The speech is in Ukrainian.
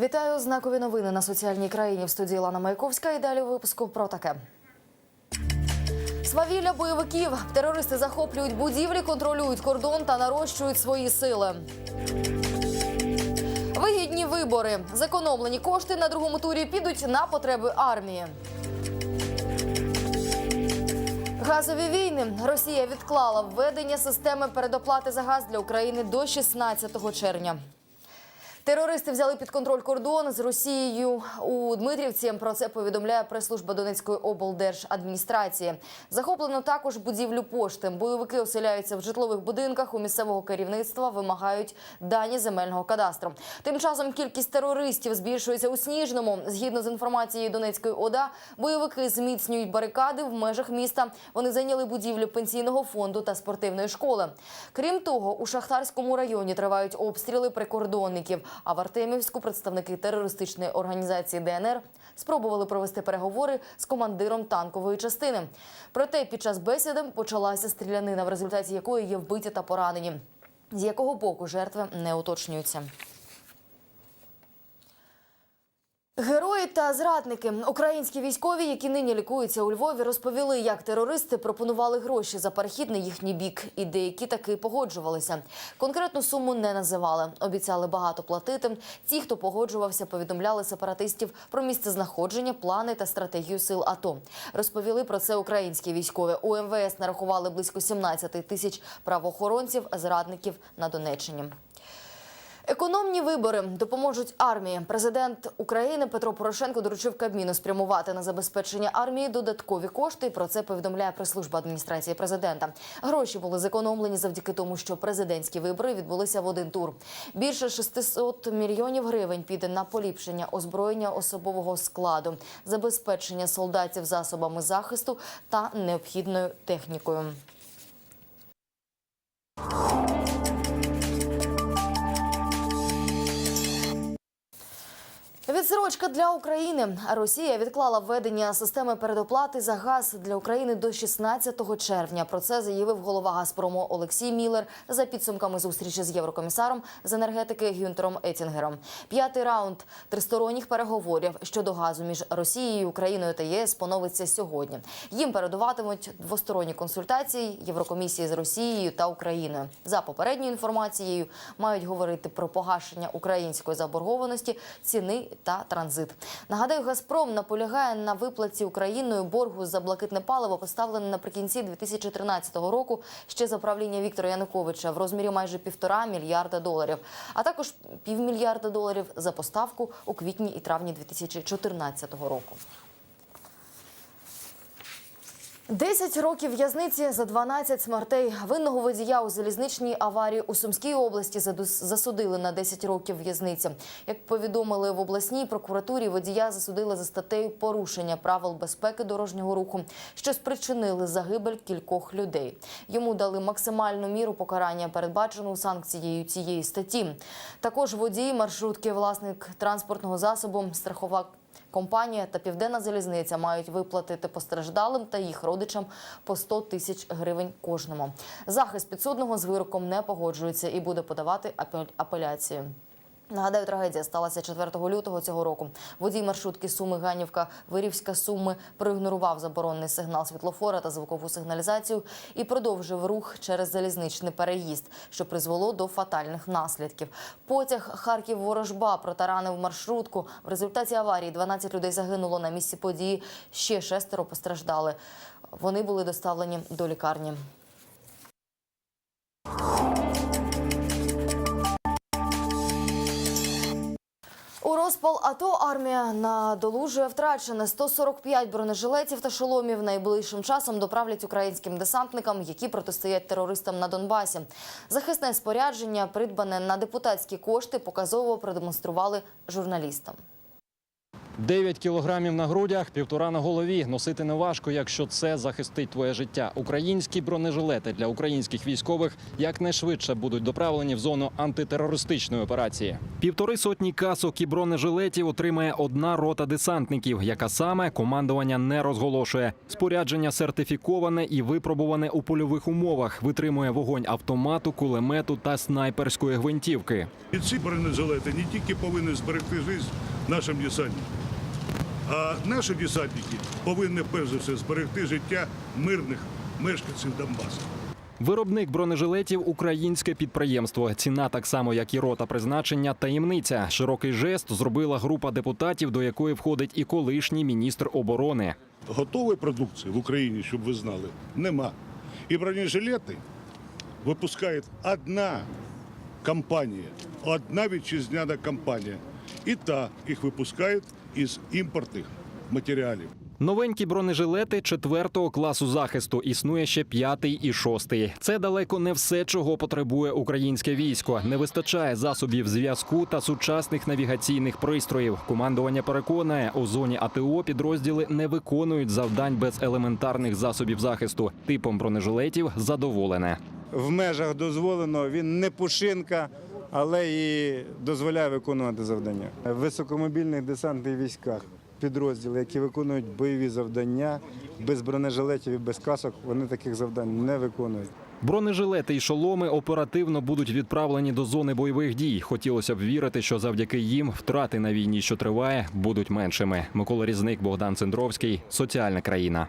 Вітаю знакові новини на соціальній країні в студії Лана Маяковська. І далі випуску про таке. Свавілля бойовиків. Терористи захоплюють будівлі, контролюють кордон та нарощують свої сили. Вигідні вибори. Зекономлені кошти на другому турі підуть на потреби армії. Газові війни. Росія відклала введення системи передоплати за газ для України до 16 червня. Терористи взяли під контроль кордон з Росією у Дмитрівці. Про це повідомляє прес-служба Донецької облдержадміністрації. Захоплено також будівлю пошти. Бойовики оселяються в житлових будинках. У місцевого керівництва вимагають дані земельного кадастру. Тим часом кількість терористів збільшується у Сніжному. Згідно з інформацією Донецької ОДА, бойовики зміцнюють барикади в межах міста. Вони зайняли будівлю пенсійного фонду та спортивної школи. Крім того, у Шахтарському районі тривають обстріли прикордонників. А в Артемівську представники терористичної організації ДНР спробували провести переговори з командиром танкової частини. Проте під час бесіди почалася стрілянина, в результаті якої є вбиті та поранені. З якого боку жертви не уточнюються. Герої та зрадники, українські військові, які нині лікуються у Львові, розповіли, як терористи пропонували гроші за перехід на їхній бік, і деякі таки погоджувалися. Конкретну суму не називали, обіцяли багато платити. Ті, хто погоджувався, повідомляли сепаратистів про місце знаходження, плани та стратегію сил АТО. Розповіли про це українські військові. У МВС нарахували близько 17 тисяч правоохоронців, зрадників на Донеччині. Економні вибори допоможуть армії. Президент України Петро Порошенко доручив Кабміну спрямувати на забезпечення армії додаткові кошти. Про це повідомляє прес-служба адміністрації президента. Гроші були зекономлені завдяки тому, що президентські вибори відбулися в один тур. Більше 600 мільйонів гривень піде на поліпшення озброєння особового складу, забезпечення солдатів засобами захисту та необхідною технікою. Відсрочка для України. Росія відклала введення системи передоплати за газ для України до 16 червня. Про це заявив голова Газпрому Олексій Міллер за підсумками зустрічі з єврокомісаром з енергетики Гюнтером Етінгером. П'ятий раунд тристоронніх переговорів щодо газу між Росією, Україною та єС поновиться сьогодні. Їм передуватимуть двосторонні консультації Єврокомісії з Росією та Україною. За попередньою інформацією мають говорити про погашення української заборгованості, ціни та транзит. Нагадаю, Газпром наполягає на виплаті Україною боргу за блакитне паливо, поставлене наприкінці 2013 року ще за правління Віктора Януковича в розмірі майже півтора мільярда доларів, а також півмільярда доларів за поставку у квітні і травні 2014 року. 10 років в'язниці за 12 смертей винного водія у залізничній аварії у Сумській області засудили на 10 років в'язниці. Як повідомили в обласній прокуратурі, водія засудили за статтею порушення правил безпеки дорожнього руху, що спричинили загибель кількох людей. Йому дали максимальну міру покарання, передбачену санкцією цієї статті. Також водій маршрутки, власник транспортного засобу, страхова Компанія та Південна залізниця мають виплатити постраждалим та їх родичам по 100 тисяч гривень кожному. Захист підсудного з вироком не погоджується і буде подавати апеляцію. Нагадаю, трагедія сталася 4 лютого цього року. Водій маршрутки Суми Ганівка Вирівська Суми проігнорував заборонений сигнал світлофора та звукову сигналізацію і продовжив рух через залізничний переїзд, що призвело до фатальних наслідків. Потяг Харків Ворожба протаранив маршрутку. В результаті аварії 12 людей загинуло на місці події. Ще шестеро постраждали. Вони були доставлені до лікарні. Розпал АТО армія надолужує втрачене 145 бронежилетів та шоломів. Найближчим часом доправлять українським десантникам, які протистоять терористам на Донбасі. Захисне спорядження, придбане на депутатські кошти, показово продемонстрували журналістам. 9 кілограмів на грудях, півтора на голові. Носити не важко, якщо це захистить твоє життя. Українські бронежилети для українських військових якнайшвидше будуть доправлені в зону антитерористичної операції. Півтори сотні касок і бронежилетів отримає одна рота десантників, яка саме командування не розголошує. Спорядження сертифіковане і випробуване у польових умовах. Витримує вогонь автомату, кулемету та снайперської гвинтівки. І ці бронежилети не тільки повинні зберегти життя нашим десантникам, а наші десантники повинні перш за все зберегти життя мирних мешканців Донбасу. Виробник бронежилетів українське підприємство. Ціна так само, як і рота призначення, таємниця. Широкий жест зробила група депутатів, до якої входить і колишній міністр оборони. Готової продукції в Україні, щоб ви знали, нема. І бронежилети випускає одна компанія, одна вітчизняна компанія. І та їх випускає із імпортних матеріалів. Новенькі бронежилети четвертого класу захисту існує ще п'ятий і шостий. Це далеко не все, чого потребує українське військо. Не вистачає засобів зв'язку та сучасних навігаційних пристроїв. Командування переконає, у зоні АТО підрозділи не виконують завдань без елементарних засобів захисту. Типом бронежилетів задоволене. в межах дозволеного. Він не пушинка, але і дозволяє виконувати завдання. В високомобільних десантних військах підрозділи, які виконують бойові завдання без бронежилетів і без касок, вони таких завдань не виконують. Бронежилети й шоломи оперативно будуть відправлені до зони бойових дій. Хотілося б вірити, що завдяки їм втрати на війні, що триває, будуть меншими. Микола Різник, Богдан Цендровський, соціальна країна.